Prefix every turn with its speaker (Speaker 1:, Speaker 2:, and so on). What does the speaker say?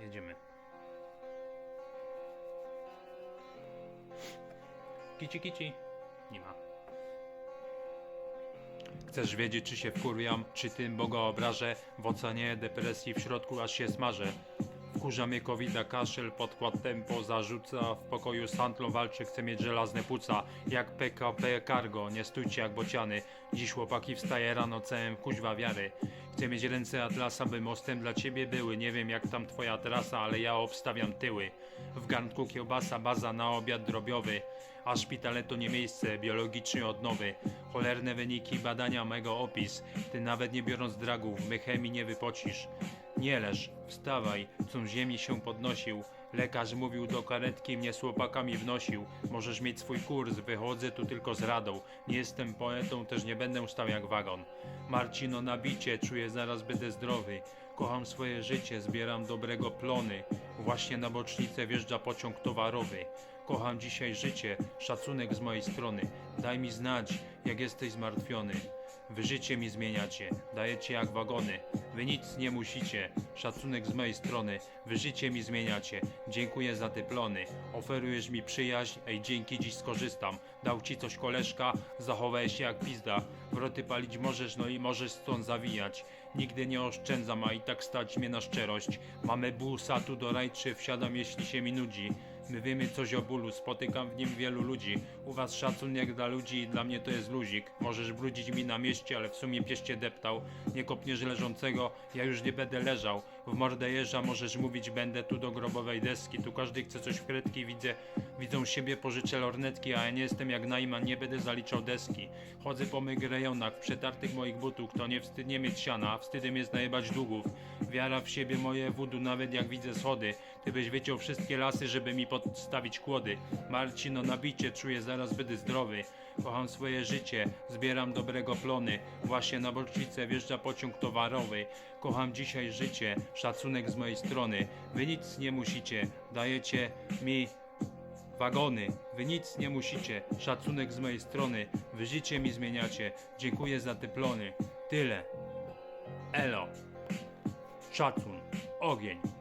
Speaker 1: jedziemy. Kici, kici. Nie ma. Chcesz wiedzieć, czy się wkurwiam, czy tym Boga obrażę? W ocenie depresji w środku aż się smażę. Wkurza mnie kaszel, podkład tempo zarzuca. W pokoju handlą walczy, chce mieć żelazne płuca. Jak PKP Cargo, nie stójcie jak bociany. Dziś chłopaki wstaje rano całem kuźwa wiary. Chcę mieć ręce atlasa, by mostem dla ciebie były. Nie wiem jak tam twoja trasa, ale ja obstawiam tyły. W garnku kiełbasa, baza na obiad drobiowy. A szpitale to nie miejsce, biologiczny odnowy. Cholerne wyniki badania mego opis. Ty nawet nie biorąc dragów, my chemii nie wypocisz nie leż, wstawaj, com ziemi się podnosił. Lekarz mówił do karetki, mnie z chłopakami wnosił. Możesz mieć swój kurs, wychodzę tu tylko z radą. Nie jestem poetą, też nie będę stał jak wagon. Marcino nabicie, czuję zaraz będę zdrowy. Kocham swoje życie, zbieram dobrego plony. Właśnie na bocznicę wjeżdża pociąg towarowy. Kocham dzisiaj życie, szacunek z mojej strony. Daj mi znać, jak jesteś zmartwiony. Wy życie mi zmieniacie, dajecie jak wagony. Wy nic nie musicie, szacunek z mojej strony. Wy życie mi zmieniacie, dziękuję za te plony. Oferujesz mi przyjaźń, ej dzięki dziś skorzystam. Dał ci coś koleżka, zachowałeś się jak pizda. Wroty palić możesz, no i możesz stąd zawijać. Nigdy nie oszczędzam, a i tak stać mnie na szczerość. Mamy busa tu do rajczy, wsiadam jeśli się mi nudzi. My wiemy coś o bólu, spotykam w nim wielu ludzi. U was szacunek dla ludzi i dla mnie to jest luzik. Możesz brudzić mi na mieście, ale w sumie pieście deptał. Nie kopniesz leżącego, ja już nie będę leżał. W mordę jeża możesz mówić, będę tu do grobowej deski. Tu każdy chce coś w kredki, widzę, widzą siebie, pożyczę lornetki, a ja nie jestem jak Najman, nie będę zaliczał deski. Chodzę po mych rejonach, w przetartych moich butów, kto nie wstyd nie mieć siana, wstydem jest najebać długów. Wiara w siebie moje wudu, nawet jak widzę schody. Ty byś wyciął wszystkie lasy, żeby mi podstawić kłody. Marcino nabicie, czuję zaraz będę zdrowy. Kocham swoje życie, zbieram dobrego plony. Właśnie na bocznicę wjeżdża pociąg towarowy. Kocham dzisiaj życie, szacunek z mojej strony. Wy nic nie musicie, dajecie mi wagony. Wy nic nie musicie, szacunek z mojej strony. Wy życie mi zmieniacie, dziękuję za te plony. Tyle. Elo. Szacun. Ogień.